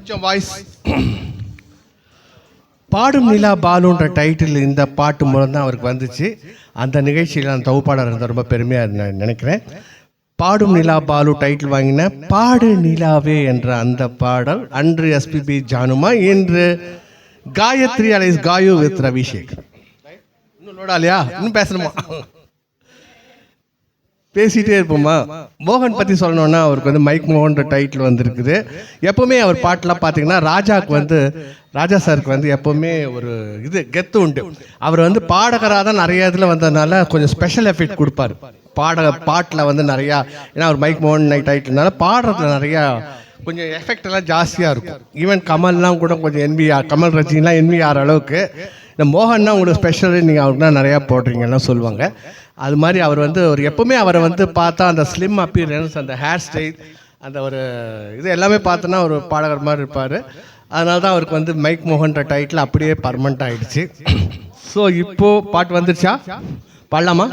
கொஞ்சம் வாய்ஸ் பாடும் நிலா பாலுன்ற டைட்டில் இந்த பாட்டு மூலம் தான் அவருக்கு வந்துச்சு. அந்த நிகழ்ச்சியில் நான் தொகுப்பாளர் இருந்த ரொம்ப பெருமையாக நான் நினைக்கிறேன். பாடும் நிலா பாலு டைட்டில் வாங்கின பாடு நிலாவே என்ற அந்த பாடல் அன்று எஸ்பிபி ஜானுமா இன்று காயத்ரி அலைஸ் காயு வித் ரவிசேகர். இன்னும் லோடாலையா இன்னும் பேசணுமா? பேசிகிட்டே இருப்போமா? மோகன் பற்றி சொல்லணும்னா அவருக்கு வந்து மைக் மோகன்ற டைட்டில் வந்திருக்குது. எப்போவுமே அவர் பாட்டெலாம் பார்த்தீங்கன்னா ராஜாவுக்கு வந்து ராஜா சாருக்கு வந்து எப்போவுமே ஒரு இது கெத்து உண்டு. அவர் வந்து பாடகராக தான் நிறைய இதில் வந்ததுனால கொஞ்சம் ஸ்பெஷல் எஃபெக்ட் கொடுப்பாரு. பாட பாட்டில் வந்து நிறையா ஏன்னா அவர் மைக் மோகன் டைட்டில்னால பாடுறதுல நிறையா கொஞ்சம் எஃபெக்ட் எல்லாம் ஜாஸ்தியாக இருக்கும். ஈவன் கமல்லாம் கூட கொஞ்சம் என்விஆர் கமல் ரஜினிலாம் ஆகிற அளவுக்கு இந்த மோகன்னா உங்களுக்கு ஸ்பெஷல் நீங்கள் அவருக்குனா நிறையா போடுறீங்கலாம் சொல்லுவாங்க. அது மாதிரி அவர் வந்து ஒரு எப்பவுமே அவரை வந்து பார்த்தா அந்த ஸ்லிம் அப்பியரன்ஸ் அந்த ஹேர் ஸ்டைல் அந்த ஒரு இது எல்லாமே பார்த்தோன்னா ஒரு பாடகர் மாதிரி இருப்பார். அதனால தான் அவருக்கு வந்து மைக் மோகன்ற டைட்டில் அப்படியே பர்மனெண்ட் ஆகிடுச்சு ஸோ இப்போது பாட்டு வந்துருச்சா? பாடலாமா?